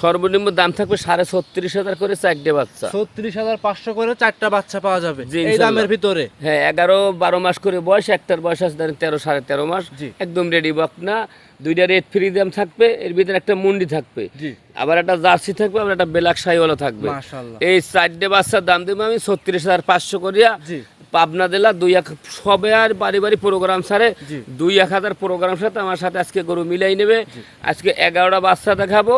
সর্বনিম্ন দাম থাকবে সাড়ে ছত্রিশ হাজার করে চারটে বাচ্চা। ছত্রিশ হাজার পাঁচশো করে চারটা বাচ্চা পাওয়া যাবে এই দামের ভিতরে। হ্যাঁ এগারো বারো মাস করে বয়স একটার বয়স আছে তেরো সাড়ে তেরো মাস। একদম রেডি বক না দুইটা রেড ফ্রি দাম থাকবে এর ভিতরে একটা মুন্ডি থাকবে। আবার একটা জার্সি থাকবে আবার একটা বেলাক শাহিওয়ালা থাকবে। এই চারটে বাচ্চার দাম দেবো আমি ছত্রিশ হাজার পাঁচশো করিয়া। পাবনা জেলা দুই এক সবে আর বাড়ি বাড়ি প্রোগ্রাম সারে দুই এক হাজার প্রোগ্রাম সাথে আমার সাথে আজকে গরু মিলাই নেবে। আজকে এগারোটা বাচ্চা দেখাবো।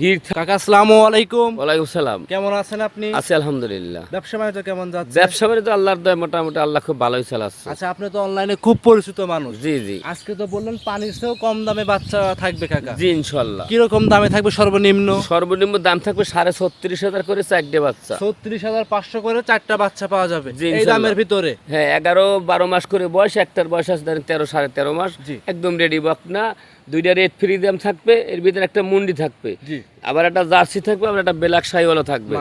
গির কাকা আসসালামু আলাইকুম। ওয়ালাইকুম সালাম। কেমন আছেন আপনি? আছি আলহামদুলিল্লাহ। ব্যবসা বাণিজ্য কেমন যাচ্ছে? ব্যবসা বাড়ি আল্লাহর দয় মোটামুটি আল্লাহ খুব ভালোই চালাচ্ছে। আচ্ছা আপনি তো অনলাইনে খুব পরিচিত মানুষ। জি জি। আজকে তো বললেন পানির চেয়েও কম দামে বাচ্চা থাকবে কাকা। জি ইনশাল্লাহ কীরকম দামে থাকবে সর্বনিম্ন? সর্বনিম্ন দাম থাকবে সাড়ে ছত্রিশ হাজার করে চারটে বাচ্চা। ছত্রিশ হাজার পাঁচশো করে চারটা বাচ্চা পাওয়া যাবে এই দামের ভিতরে? হ্যাঁ এগারো বারো মাস করে বয়স একটার বয়স আছে ধরেন তেরো সাড়ে তেরো মাস। একদম রেডি বক না দুইটা রেড ফ্রি দাম থাকবে এর ভিতরে একটা মুন্ডি থাকবে। আবার একটা জার্সি থাকবে আবার একটা বেলাক শাহিওয়ালা থাকবে।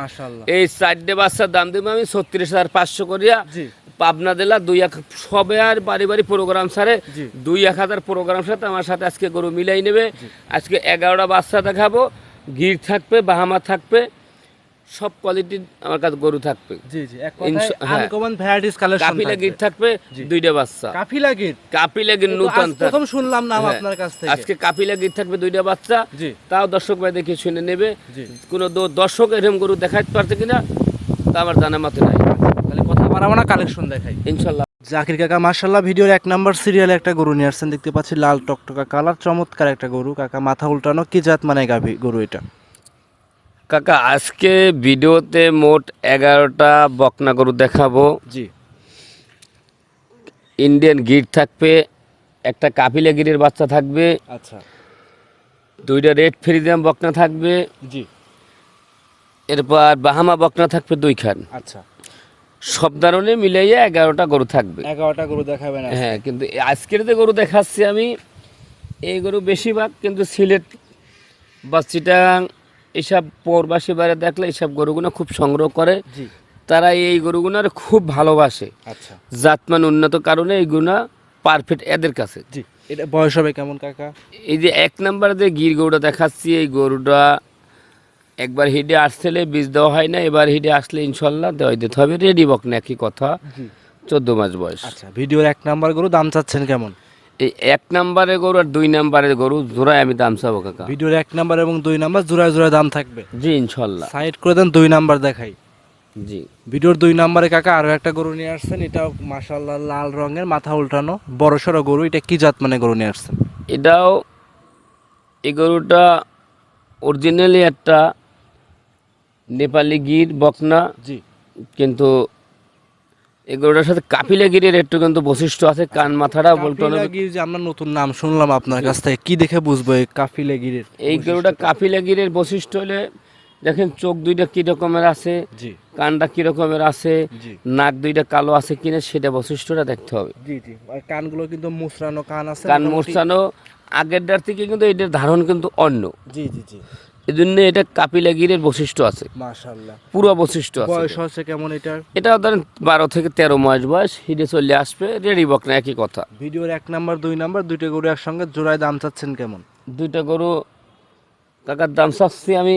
এই চারটে বাচ্চার দাম দিব আমি ছত্রিশ হাজার পাঁচশো করিয়া পাবনা জেলা দুই এক সবে আর বাড়ি বাড়ি প্রোগ্রাম সারে দুই এক হাজার প্রোগ্রাম সাথে আমার সাথে আজকে গরু মিলাই নেবে। আজকে এগারোটা বাচ্চা দেখাবো গির থাকবে বাহামা থাকবে সব কোয়ালিটির আমার কাছে গরু থাকবে। জি জি এক কথায় ইনশা- হ্যাঁ। Uncommon varieties collection Kapila Gir থাকবে। দুইটা বাচ্চা। কাফিলা নতুন প্রথম শুনলাম নাম হ্যাঁ। আপনার কাছ থেকে। আজকে থাকবে দুইটা বাচ্চা। জি। তাও দর্শক ভাই দেখে শুনে নেবে। কোনো দর্শক এরকম গরু দেখাতে পারছে কিনা তা আমার জানা মতে নাই। তাহলে কথা বাড়াবো না কালেকশন দেখাই। জাকির কাকা মার্শাল্লাহ ভিডিওর এক নাম্বার সিরিয়ালে একটা গরু নিয়ে আসছেন। দেখতে পাচ্ছি লাল টকটকা কালার চমৎকার একটা গরু। কাকা মাথা উল্টানো কি জাত মানে গাভী গরু এটা? কাকা আজকে ভিডিওতে মোট এগারোটা বকনা গরু দেখাবো। জি। ইন্ডিয়ান গির থাকবে একটা কাপিলা গিরের বাচ্চা থাকবে আচ্ছা। দুইটা রেড ফ্রিজিয়াম বকনা থাকবে জি। এরপর বাহামা বকনা থাকবে দুইখান। আচ্ছা। সব ধরনের মিলাইয়া এগারোটা গরু থাকবে। এগারোটা গরু দেখাবেন। হ্যাঁ কিন্তু আজকের যে গরু দেখাচ্ছি আমি এই গরু বেশিরভাগ কিন্তু সিলেট বা চিটাং এইসব পৌরবাসী বাইরে দেখলে এইসব গরুগুলো খুব সংগ্রহ করে। তারা এই গরুগুলোর খুব ভালোবাসে। আচ্ছা। জাতমান উন্নত কারণে এইগুলা পারফেক্ট এদের কাছে। জি এটা বয়স হবে কেমন কাকা? এই যে এক নাম্বারে যে গির গরুটা দেখাচ্ছি এই গরুটা একবার হিডে আসলে বীজ দেওয়া হয় না এবার হিডে আসলে ইনশাল্লাহ দেওয়া দিতে হবে। রেডি বক না একই কথা চোদ্দ মাস বয়স। আচ্ছা ভিডিওর এক নাম্বার গরু দাম চাচ্ছেন কেমন? এই এক নাম্বারের গরু আর দুই নাম্বারের গরু জোড়ায় আমি দাম চাবো কাকা। ভিডিওর এক নাম্বার এবং দুই নাম্বার জোড়ায় জোড়ায় দাম থাকবে। জি ইনশাল্লাহ। সাইড করে দেন দুই নাম্বার দেখাই। জি। ভিডিওর দুই নাম্বারে কাকা আরও একটা গরু নিয়ে আসছেন এটাও মাশাল্লাহ লাল রঙের মাথা উল্টানো বড় সড়ো গরু এটা কি জাত মানে গরু নিয়ে আসছেন? এটাও এই গরুটা অরিজিনালি একটা নেপালি গির বকনা। জি। কিন্তু এই গরুটার সাথে কাপিলা গিরের একটু কিন্তু বৈশিষ্ট্য আছে কান মাথাটা বলতো যে আমরা নতুন নাম শুনলাম আপনার কাছ থেকে কি দেখে বুঝব এই কাফিলাগিরের এই গরুটা কাপিলা গিরের বৈশিষ্ট্য হলে দেখেন চোখ দুইটা কি রকমের আছে জি। কানটা কি রকমের আছে জি। নাক দুইটা কালো আছে কিনা সেটা বৈশিষ্ট্যটা দেখতে হবে। জি জি। আর কানগুলো কিন্তু মুসরানো কান আছে কান মোরসানো আগেরটার থেকে কিন্তু এটার ধারণ কিন্তু অন্য। জি জি জি। এই জন্য এটা কাপিলা গিরের বৈশিষ্ট্য আছে। মাশাল্লাহ পুরো বৈশিষ্ট্য আছে বয়স হচ্ছে কেমন এটার? এটা ধরেন বারো থেকে তেরো মাস বয়স হিডে চলে আসবে রেডি বক না একই কথা। ভিডিওর এক নাম্বার দুই নাম্বার দুইটা গরু একসঙ্গে জোড়ায় দাম চাচ্ছেন কেমন? দুইটা গরু কাকার দাম চাচ্ছি আমি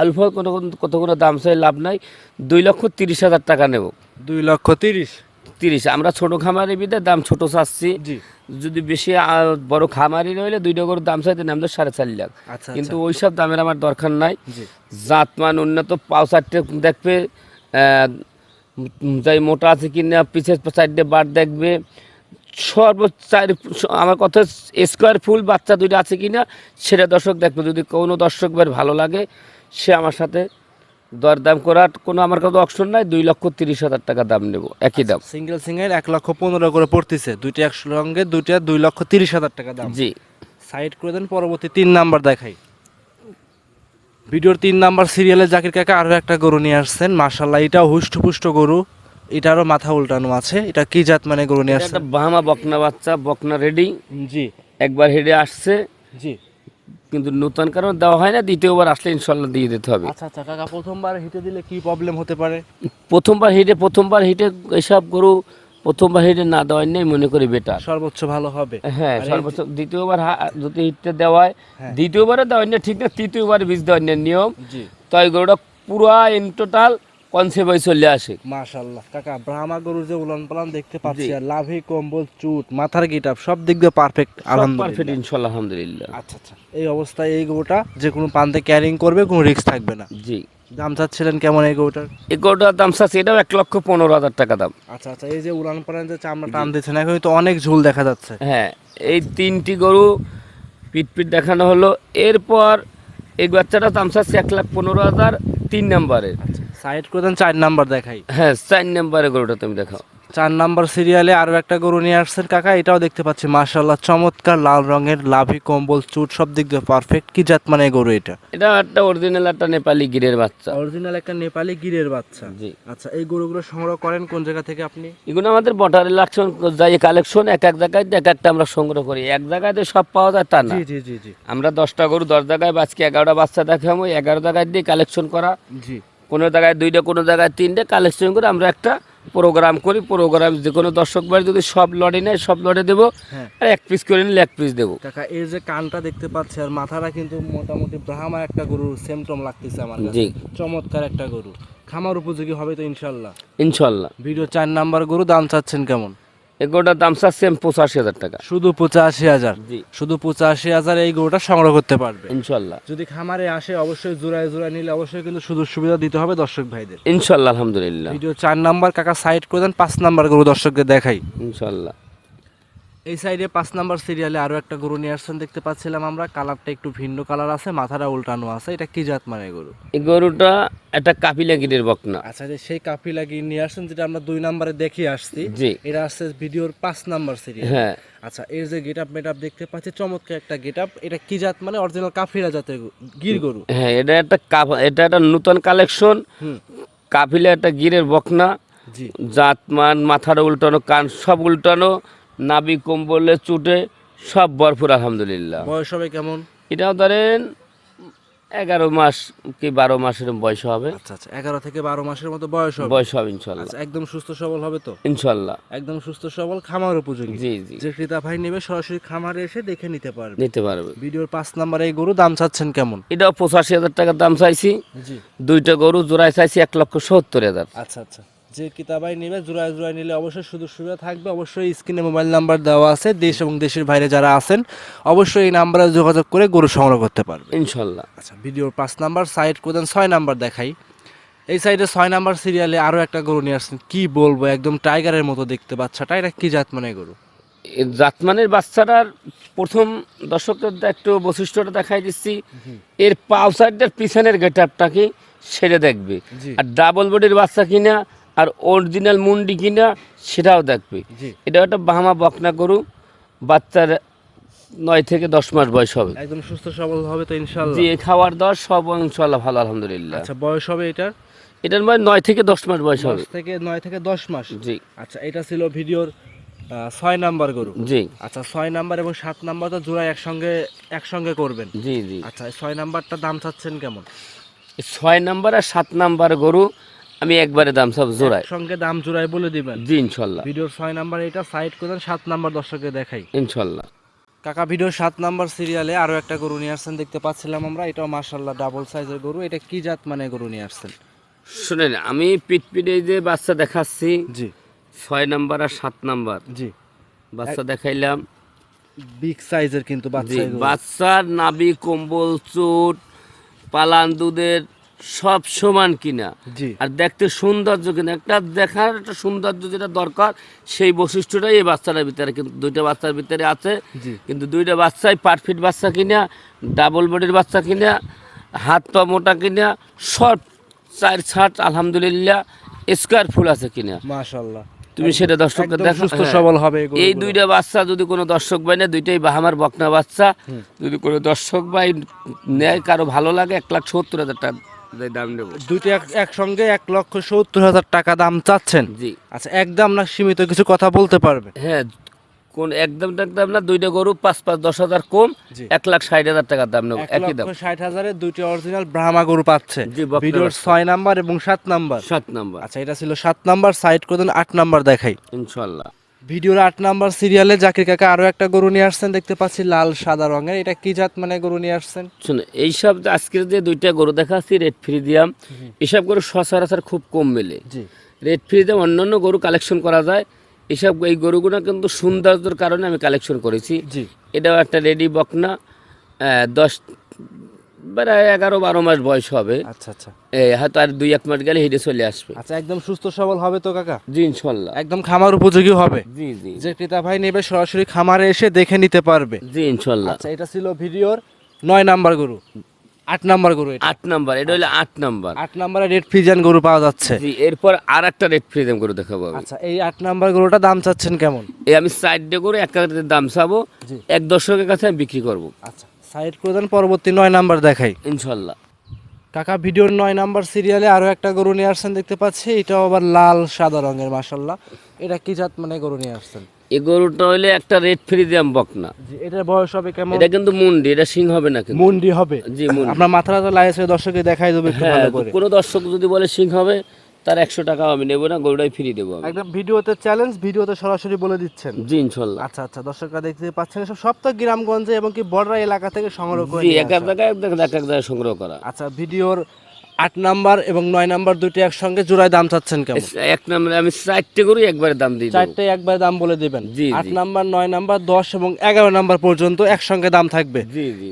আলফা কত কত করে দাম চাই লাভ নাই দুই লক্ষ তিরিশ হাজার টাকা নেব। দুই লক্ষ তিরিশ? তিরিশ। আমরা ছোট খামারি বিদে দাম ছোট চাচ্ছি। যদি বেশি বড় খামারি রইলে দুইটা গরুর দাম চাইতে নাম তো সাড়ে চার লাখ। আচ্ছা কিন্তু ওইসব দামের আমার দরকার নাই। জাতমান উন্নত পাও চারটে দেখবে যাই মোটা আছে কিনা পিছের চারটে বার দেখবে। সর্বোচ্চ আমার কথা স্কোয়ার ফুল বাচ্চা দুইটা আছে কিনা সেটা দর্শক দেখবে। যদি কোনো দর্শক ভালো লাগে সে আমার সাথে দরদাম করার কোনো আমার কাছে অপশন নাই দুই লক্ষ তিরিশ হাজার টাকা দাম নেব একই দাম। সিঙ্গেল সিঙ্গেল এক লক্ষ পনেরো করে পড়তেছে দুইটা একশো একসঙ্গে দুইটা দুই লক্ষ তিরিশ হাজার টাকা দাম। জি। সাইড করে দেন পরবর্তী তিন নাম্বার দেখাই। ভিডিওর তিন নাম্বার সিরিয়ালে জাকির কাকা আরও একটা গরু নিয়ে আসছেন মাশাল্লাহ এটাও হুষ্টপুষ্ট গরু এটারও মাথা উল্টানো আছে এটা কি জাত মানে গরু নিয়ে আসছে বাহামা বকনা বাচ্চা বকনা রেডি জি। একবার হেডে আসছে। জি। কিন্তু নতুন কারণ দেওয়া হয় না দ্বিতীয়বার আসলে ইনশাল্লাহ দিয়ে দিতে হবে। আচ্ছা আচ্ছা কাকা প্রথমবার হিটে দিলে কি প্রবলেম হতে পারে? প্রথমবার হিটে প্রথমবার হিটে এসব গরু প্রথম বাহিরে না দেওয়ার নেই মনে করি বেটার সর্বোচ্চ ভালো হবে। হ্যাঁ সর্বোচ্চ দ্বিতীয়বার যদি হিটটা দেওয়া হয় হ্যাঁ। দ্বিতীয়বারে দেওয়ার নেই ঠিক না তৃতীয়বার বীজ দেওয়ার নিয়ম। তাই গরুটা পুরা ইন টোটাল চলে আসে। মাশাল্লাহ কাকা ব্রাহ্মা গরুর যে উলান পালান দেখতে পাচ্ছি আর লাভি কম্বল চুট মাথার গিটাপ সব দিক দিয়ে পারফেক্ট পারফেক্ট আলহামদুলিল্লাহ। আচ্ছা আচ্ছা। এই অবস্থায় এই গরুটা যে কোনো পান্তে ক্যারিং করবে কোনো রিস্ক থাকবে না। জি। দাম চাচ্ছিলেন কেমন এই গরুটার? এই গরুটার দাম চাচ্ছে এটাও এক লক্ষ পনেরো হাজার টাকা দাম। আচ্ছা আচ্ছা। এই যে উলান পালান যে চামড়া টান দিচ্ছেন এখন তো অনেক ঝুল দেখা যাচ্ছে। হ্যাঁ এই তিনটি গরু পিট পিট দেখানো হলো। এরপর এই বাচ্চাটা দাম চাচ্ছে এক লাখ পনেরো হাজার তিন নাম্বারের। সাইড করে দেন চার নাম্বার দেখাই। হ্যাঁ চার নাম্বারের গরুটা তুমি দেখাও। চার নাম্বার সিরিয়ালে আরও একটা গরু নিয়ে আসছেন কাকা এটাও দেখতে পাচ্ছি মাশাল্লাহ চমৎকার লাল রঙের লাভি কম্বল চুট সব দিক দিয়ে পারফেক্ট কি জাত মানে গরু এটা? এটা একটা অরিজিনাল একটা নেপালি গিরের বাচ্চা। অরিজিনাল একটা নেপালি গিরের বাচ্চা। জি। আচ্ছা এই গরুগুলো সংগ্রহ করেন কোন জায়গা থেকে আপনি? এগুলো আমাদের বটার ইলেকশন যাই কালেকশন এক এক জায়গায় এক একটা আমরা সংগ্রহ করি। এক জায়গায় তো সব পাওয়া যায় তা না। জি জি জি আমরা দশটা গরু দশ জায়গায় বা এগারোটা বাচ্চা দেখাবো এগারো জায়গায় দিয়ে কালেকশন করা। জি। কোনো জায়গায় দুইটা কোনো জায়গায় তিনটে কালেকশন করে আমরা একটা প্রোগ্রাম করি। প্রোগ্রাম যে কোনো দর্শক ভাই যদি সব লড়ে নেয় সব লড়ে দেবো। হ্যাঁ। আর এক পিস করে নিলে এক পিস দেবো। কাকা এই যে কানটা দেখতে পাচ্ছি আর মাথাটা কিন্তু মোটামুটি ব্রাহ্মা একটা গরুর সেমটম লাগতেছে আমার জি। চমৎকার একটা গরু। খামার উপযোগী হবে তো ইনশাল্লাহ। ইনশাল্লাহ। ভিডিও চার নাম্বার গরু দাম চাচ্ছেন কেমন? এগুলোটার দাম চাচ্ছি আমি পঁচাশি হাজার টাকা। শুধু পঁচাশি হাজার? জি। শুধু পঁচাশি হাজার এই গরুটা সংগ্রহ করতে পারবে? ইনশাল্লাহ। যদি খামারে আসে অবশ্যই জোড়ায় জোড়ায় নিলে অবশ্যই কিন্তু সুযোগ সুবিধা দিতে হবে দর্শক ভাইদের। ইনশাল্লাহ আলহামদুলিল্লাহ। ভিডিও চার নাম্বার কাকা সাইড করে দেন পাঁচ নাম্বার গরু দর্শকদের দেখাই। ইনশাল্লাহ। এই সাইডে পাঁচ নাম্বার সিরিয়ালে আরও একটা গরু নিয়ে আসছেন দেখতে পাচ্ছিলাম আমরা। কালারটা একটু ভিন্ন কালার আছে মাথাটা উল্টানো আছে। এটা কি জাত মানে গরু? এই গরুটা একটা কাপিলা গিরের বকনা। আচ্ছা যে সেই কাপিলা লাগিয়ে নিয়ে আসছেন যেটা আমরা দুই নাম্বারে দেখে আসছি জি। এটা আসছে ভিডিওর পাঁচ নাম্বার সিরিয়াল হ্যাঁ। আচ্ছা এর যে গেট আপ মেট আপ দেখতে পাচ্ছি চমৎকার একটা গেট আপ এটা কি জাত মানে? অরিজিনাল কাফিরা জাতের গির গরু হ্যাঁ এটা একটা এটা একটা নতুন কালেকশন হুম। কাপিলা একটা গিরের বকনা। জি। জাত মান মাথার উল্টানো কান সব উল্টানো। নাবি কম্বলে চুটে সব ভরপুর আলহামদুলিল্লাহ। বয়স হবে কেমন? এটাও ধরেন এগারো মাস কি বারো মাসের বয়স হবে। আচ্ছা আচ্ছা এগারো থেকে বারো মাসের মতো বয়স হবে। বয়স হবে ইনশাল্লাহ। আচ্ছা একদম সুস্থ সবল হবে তো? ইনশাল্লাহ। একদম সুস্থ সবল খামার উপযোগী। জি জি। যে ক্রেতা ভাই নেবে সরাসরি খামারে এসে দেখে নিতে পারবে। নিতে পারবে। ভিডিওর পাঁচ নাম্বার এই গরু দাম চাচ্ছেন কেমন? এটাও পঁচাশি হাজার টাকার দাম চাইছি। জি। দুইটা গরু জোড়ায় চাইছি এক লক্ষ সত্তর হাজার। আচ্ছা আচ্ছা। যে কিতাবাই নেবে জোড়ায় জোড়ায় নিলে অবশ্যই সুযোগ সুবিধা থাকবে। অবশ্যই স্ক্রিনে মোবাইল নাম্বার দেওয়া আছে দেশ এবং দেশের বাইরে যারা আছেন অবশ্যই এই নাম্বারে যোগাযোগ করে গরু সংগ্রহ করতে পারবে ইনশাল্লাহ। আচ্ছা ভিডিওর পাঁচ নাম্বার সাইড কোদান ছয় নাম্বার দেখাই। এই সাইডে ছয় নাম্বার সিরিয়ালে আরও একটা গরু নিয়ে আসছেন কি বলব একদম টাইগারের মতো দেখতে বাচ্চাটা এটা কি জাত মানে গরু? জাতমানের বাচ্চাটার প্রথম দর্শকদের একটু বৈশিষ্ট্যটা দেখাই দিচ্ছি এর পাউসারটার পিছনের গেট আপটা কি দেখবে। আর ডাবল বডির বাচ্চা কিনা আর অরিজিনাল মুন্ডি কিনা সেটাও দেখবে। এটা একটা বাহামা বকনা গরু বাচ্চার নয় থেকে দশ মাস বয়স হবে। একদম সুস্থ সবল হবে তো ইনশাল্লাহ জি খাওয়ার দাওয়ার সব ইনশাল্লাহ ভালো আলহামদুলিল্লাহ। আচ্ছা বয়স হবে এটার? এটার মানে নয় থেকে দশ মাস বয়স হবে। থেকে নয় থেকে দশ মাস? জি। আচ্ছা এটা ছিল ভিডিওর ছয় নাম্বার গরু। জি। আচ্ছা ছয় নাম্বার এবং সাত নাম্বার তো জোড়া একসঙ্গে একসঙ্গে করবেন। জি জি। আচ্ছা ছয় নাম্বারটা দাম চাচ্ছেন কেমন? ছয় নাম্বার আর সাত নাম্বার গরু আমি একবারে দাম সব জোড়াই। সঙ্গে দাম জোড়ায় বলে দিবেন? জি ইনশাল্লাহ। ভিডিওর ছয় নাম্বার এটা সাইড করেন সাত নাম্বার দর্শকে দেখাই। ইনশাল্লাহ। কাকা ভিডিওর সাত নাম্বার সিরিয়ালে আরও একটা গরু নিয়ে আসছেন দেখতে পাচ্ছিলাম আমরা। এটাও মার্শাল্লাহ ডাবল সাইজের গরু। এটা কি জাত মানে গরু নিয়ে আসছেন? শুনেন আমি পিটপিটে যে বাচ্চা দেখাচ্ছি জি। ছয় নাম্বার আর সাত নাম্বার। জি। বাচ্চা দেখাইলাম। বিগ সাইজের কিন্তু বাচ্চা বাচ্চার নাবি কম্বল চুট পালান দুধের সব সমান কিনা। আর দেখতে সৌন্দর্য কিনা। একটা দেখার একটা সৌন্দর্য যেটা দরকার সেই বৈশিষ্ট্যটাই এই বাচ্চাটার ভিতরে। কিন্তু দুইটা বাচ্চার ভিতরে আছে। কিন্তু দুইটা বাচ্চাই পারফিট বাচ্চা কিনা ডাবল বডির বাচ্চা কিনা হাত পা মোটা কিনা সব চার ছাট আলহামদুলিল্লাহ স্কোয়ার ফুল আছে কিনা। মাশাল্লাহ তুমি সেটা দর্শকদের একদম দেখো সুস্থ হ্যাঁ। সবল হবে এই দুইটা বাচ্চা যদি কোনো দর্শক ভাই নেয় দুইটাই বাহামার বকনা বাচ্চা। যদি কোনো দর্শক ভাই নেয় কারও ভালো লাগে এক লাখ সত্তর হাজার টাকা দাম নেব। দুইটা একসঙ্গে এক লক্ষ সত্তর হাজার টাকা দাম চাচ্ছেন? জি। আচ্ছা একদম না সীমিত কিছু কথা বলতে পারবে? হ্যাঁ কোন একদম একদম না দুইটা গরু পাঁচ পাঁচ দশ হাজার কম এক লাখ ষাট হাজার টাকার দাম নেব একই দাম। ষাট হাজারে দুইটি অরিজিনাল ব্রাহ্মা গরু পাচ্ছে। ভিডিওর ছয় নাম্বার এবং সাত নাম্বার। সাত নাম্বার। আচ্ছা এটা ছিল সাত নাম্বার সাইড করে দেন আট নাম্বার দেখাই। ইনশাল্লাহ। ভিডিওর আট নাম্বার সিরিয়ালে জাকির কাকা আরও একটা গরু নিয়ে আসছেন দেখতে পাচ্ছি লাল সাদা রঙের। এটা কি জাত মানে গরু নিয়ে আসছেন? শুনে এইসব আজকের যে দুইটা গরু দেখাচ্ছি রেড ফ্রিজিয়াম এসব গরু সচরাচর খুব কম মেলে। জি। রেড ফ্রিজিয়াম অন্যান্য গরু কালেকশন করা যায়। এসব এই গরুগুলো কিন্তু সৌন্দর্যের কারণে আমি কালেকশন করেছি। জি। এটাও একটা রেডি বকনা দশ প্রায় এগারো বারো মাস বয়স হবে। আচ্ছা আচ্ছা। এই হয়তো আর দুই এক মাস গেলে হেঁটে চলে আসবে। আচ্ছা একদম সুস্থ সবল হবে তো কাকা? জি ইনশাল্লাহ। একদম খামার উপযোগী হবে। জি জি। যে ক্রেতা ভাই নেবে সরাসরি খামারে এসে দেখে নিতে পারবে। জি ইনশাল্লাহ। আচ্ছা এটা ছিল ভিডিওর নয় নাম্বার গরু। আট নাম্বার গরু আট নাম্বার এটা হলো আট নাম্বার। আট নাম্বারে রেড ফ্রিজিয়ান গরু পাওয়া যাচ্ছে। জি এরপর আর একটা রেড ফ্রিজিয়াম গরু দেখাবো আচ্ছা এই আট নাম্বার গরুটা দাম চাচ্ছেন কেমন? এই আমি সাইডে করে এক কাটাতে দাম চাবো। এক দর্শকের কাছে আমি বিক্রি করব। আচ্ছা। সাইড করে দেন পরবর্তী নয় নাম্বার দেখাই। ইনশাল্লাহ। কাকা ভিডিওর নয় নাম্বার সিরিয়ালে আরও একটা গরু নিয়ে আসছেন দেখতে পাচ্ছি এটাও আবার লাল সাদা রঙের মাসাল্লাহ এটা কি জাত মানে গরু নিয়ে আসছেন? এই গরুটা হইলে একটা রেড ফ্রি ফ্রিজিয়াম বকনা। এটার বয়স হবে কেমন? এটা কিন্তু মুন্ডি এটা সিং হবে না কিন্তু। মুন্ডি হবে? জি মুন্ডি। আপনার মাথাটা তো লাইসে দর্শকে দেখাই দেবে একটু হ্যাঁ ভালো করে। কোনো দর্শক যদি বলে সিং হবে তার একশো টাকা আমি নেব না গরুটাই ফ্রি দেবো একদম ভিডিওতে চ্যালেঞ্জ ভিডিওতে সরাসরি বলে দিচ্ছেন। জি ইনশাল্লাহ। আচ্ছা আচ্ছা দর্শকরা দেখতে পাচ্ছেন সব তো গ্রামগঞ্জে এবং কি বর্ডার এলাকা থেকে সংগ্রহ করে এক এক জায়গায় এক এক জায়গায় সংগ্রহ করা। আচ্ছা ভিডিওর আট নাম্বার এবং নয় নাম্বার দুটি একসঙ্গে জোড়ায় দাম চাচ্ছেন কেমন? এক নম্বরে আমি চারটে গরু একবারে দাম দিই চারটে একবার দাম বলে দিবেন। জি, আট নাম্বার নয় নাম্বার দশ এবং এগারো নাম্বার পর্যন্ত একসঙ্গে দাম থাকবে।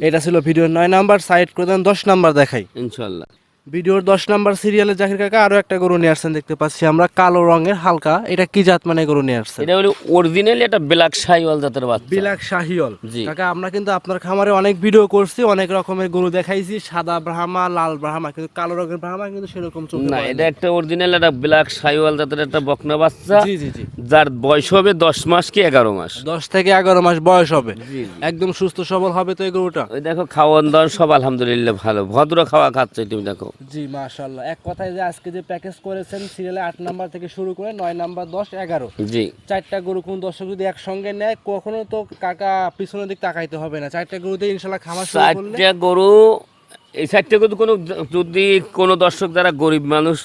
এটা ছিল ভিডিওর নয় নাম্বার সাইড করে দেন দশ নাম্বার দেখাই। ইনশাল্লাহ। ভিডিওর দশ নাম্বার সিরিয়ালে জাকির কাকা আরও একটা গরু নিয়ে আসছেন দেখতে পাচ্ছি আমরা কালো রঙের হালকা। এটা কি জাত মানে গরু নিয়ে আসছেন? এটা হলো অরিজিনাল এটা ব্ল্যাক সাইওয়াল জাতের বাচ্চা। বিলাক শাহিওল জি। কাকা আমরা কিন্তু আপনার খামারে অনেক ভিডিও করছি অনেক রকমের গরু দেখাইছি সাদা ব্রাহ্মা লাল ব্রাহ্মা কিন্তু কালো রঙের ব্রাহ্মা কিন্তু সেরকম চোখে না এটা একটা অরিজিনাল একটা ব্ল্যাক সাইওয়াল জাতের একটা বকনা বাচ্চা। জি জি জি। যার বয়স হবে দশ মাস কি এগারো মাস। দশ থেকে এগারো মাস বয়স হবে। একদম সুস্থ সবল হবে তো এই গরুটা। ওই দেখো খাওয়ান দাওয়ান সব আলহামদুলিল্লাহ ভালো। ভদ্র খাওয়া খাচ্ছে তুমি দেখো। জি মাশাল্লাহ এক কথায় যে আজকে যে প্যাকেজ করেছেন সিরিয়ালে আট নাম্বার থেকে শুরু করে নয় নাম্বার দশ এগারো। জি। চারটা গরু কোন দর্শক যদি একসঙ্গে নেয় কখনো তো কাকা পিছনের দিক তাকাইতে হবে না। চারটা গরুতে ইনশাল্লাহ খামার শুরু চারটা গরু এই চারটে গরু কোনো যদি কোনো দর্শক যারা গরিব মানুষ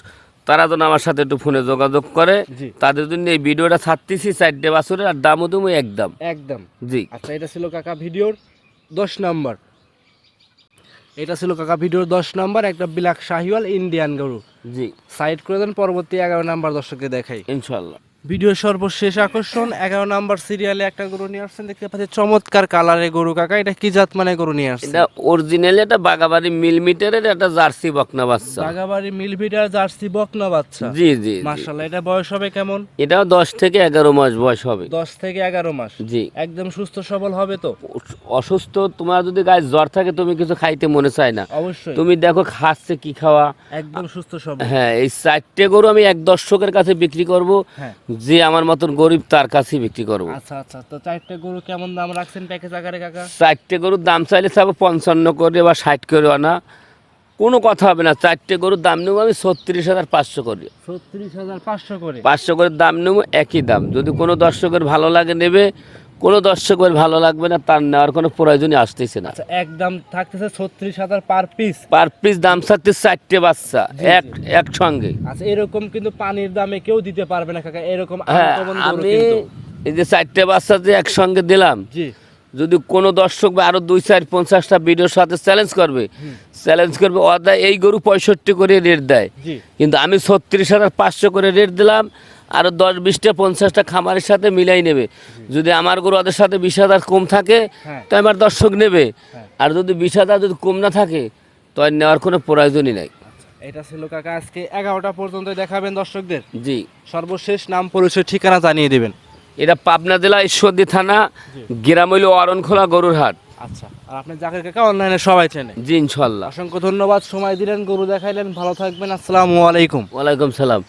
তারা যেন আমার সাথে একটু ফোনে যোগাযোগ করে। তাদের জন্য এই ভিডিওটা ছাড়তেছি চারটে বাছরের আর দামও তুমি একদম। একদম। জি। আচ্ছা এটা ছিল কাকা ভিডিওর দশ নাম্বার। এটা ছিল কাকা ভিডিওর দশ নাম্বার একটা বিলাক শাহিওয়াল ইন্ডিয়ান গরু। জি। সাইড করে দেন পরবর্তী এগারো নাম্বার দর্শককে দেখাই। ইনশাল্লাহ। ভিডিওর সর্বশেষ আকর্ষণ এগারো নাম্বার সিরিয়ালে একটা গরু নিয়ে আসছেন দেখতে পাচ্ছি চমৎকার কালারের গরু কাকা। এটা কি জাত মানে গরু নিয়ে আসছে এটা অরিজিনাল এটা বাগাবাড়ি মিলমিটারের একটা জার্সি বকনা বাচ্চা। বাগাবাড়ি মিলভিটার জার্সি বকনা বাচ্চা? জি জি। মার্শাল্লাহ এটা বয়স হবে কেমন? এটাও দশ থেকে এগারো মাস বয়স হবে। দশ থেকে এগারো মাস। জি। একদম সুস্থ সবল হবে তো? অসুস্থ তোমার যদি গায়ে জ্বর থাকে তুমি কিছু খাইতে মনে চায় না। অবশ্যই। তুমি দেখো খাচ্ছে কি খাওয়া। একদম সুস্থ সবল। হ্যাঁ এই চারটে গরু আমি এক দর্শকের কাছে বিক্রি করব। হ্যাঁ। যে আমার মতন গরিব তার কাছেই বিক্রি করব। আচ্ছা আচ্ছা। তো চারটে গরু কেমন দাম রাখছেন প্যাকেজ আকারে কাকা? চারটে গরুর দাম চাইলে চাবো পঞ্চান্ন করে বা ষাট করে আনা। কোনো কথা হবে না চারটে গরুর দাম নেব আমি ছত্রিশ হাজার পাঁচশো করি। ছত্রিশ হাজার পাঁচশো করে? পাঁচশো করে দাম নেব একই দাম। যদি কোনো দর্শকের ভালো লাগে নেবে কোনো দর্শকের ভালো লাগবে না তার নেওয়ার কোনো প্রয়োজনই আসতেছে না। আচ্ছা একদম থাকতেছে ছত্রিশ হাজার পার পিস পার পিস দাম চাচ্ছে চারটে বাচ্চা জি, এক একসঙ্গে। আচ্ছা এরকম কিন্তু পানির দামে কেউ দিতে পারবে না কাকা এরকম হ্যাঁ আমি এই যে চারটে বাচ্চা যে একসঙ্গে দিলাম জি। যদি কোনো দর্শক বা আরও দুই চার পঞ্চাশটা ভিডিওর সাথে চ্যালেঞ্জ করবে চ্যালেঞ্জ করবে অদা এই গরু পঁয়ষট্টি করে রেট দেয়। কিন্তু আমি ছত্রিশ হাজার পাঁচশো করে রেট দিলাম আরও দশ বিশটা পঞ্চাশটা খামারের সাথে মিলাই নেবে। যদি আমার গরু ওদের সাথে বিশ হাজার কম থাকে হ্যাঁ। তো আমার দর্শক নেবে। হ্যাঁ। আর যদি বিশ হাজার যদি কম না থাকে তো আর নেওয়ার কোনো প্রয়োজনই নাই। এটা ছিল কাকা আজকে এগারোটা পর্যন্ত দেখাবেন দর্শকদের। জি। সর্বশেষ নাম পরিচয় ঠিকানা জানিয়ে দেবেন। এটা পাবনা জেলা ঈশ্বরদী থানা গ্রাম হইল অরণখোলা গরুর হাট। আচ্ছা আর আপনি জাকের কাকা অনলাইনে সবাই চেনে। জি ইনশাল্লাহ। অসংখ্য ধন্যবাদ সময় দিলেন গরু দেখাইলেন ভালো থাকবেন আসসালামু আলাইকুম। ওয়ালাইকুম সালাম।